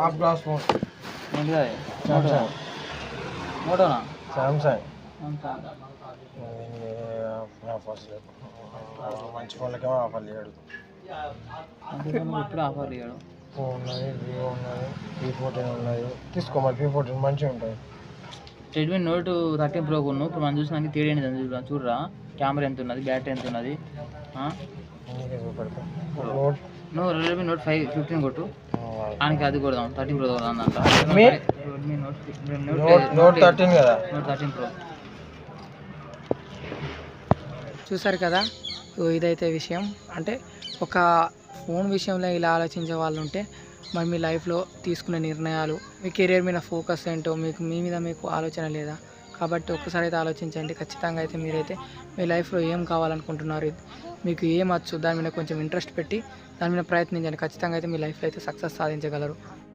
Top class phone ఏంటిది అది? Samsung మోటోనా సామ్సంగ్ సామ్సంగ్ ఆఫర్స్ లేవు మంచి ఫోన్లకేమో ఆఫర్ లేడు ఎప్పుడు ఆఫర్ ఫోన్ ఉన్నది వివో ఉన్నది పీ ఫోర్టీన్ ఉన్నది. తీసుకో మరి పీ ఫోర్టీన్ మంచిగా ఉంటుంది. రెడ్మీ నోట్ థర్టీన్ ప్రో కొను. ఇప్పుడు మనం చూసినాక తేడా ఏంటి చూడరా చూడరా? కెమెరా ఎంత ఉన్నది? బ్యాటరీ ఎంత ఉన్నది? నువ్వు రెడ్మీ నోట్ ఫైవ్ ఫిఫ్టీన్ కొట్టు. ఆయనకి అది కొడదాం థర్టీన్ ప్రో నోట్ థర్టీన్ కదా? Note thirteen pro. చూసారు కదా? సో ఇదైతే విషయం. అంటే ఒక ఫోన్ విషయంలో ఇలా ఆలోచించే వాళ్ళు ఉంటే మరి మీ లైఫ్లో తీసుకునే నిర్ణయాలు మీ కెరీర్ మీద ఫోకస్ ఏంటో మీకు మీ మీద మీకు ఆలోచన లేదా? కాబట్టి ఒక్కసారి అయితే ఆలోచించండి. ఖచ్చితంగా అయితే మీరైతే మీ లైఫ్లో ఏం కావాలనుకుంటున్నారు? మీకు ఏం వచ్చు? దాని మీద కొంచెం ఇంట్రెస్ట్ పెట్టి దాని మీద ప్రయత్నించండి. ఖచ్చితంగా అయితే మీ లైఫ్లో అయితే సక్సెస్ సాధించగలరు.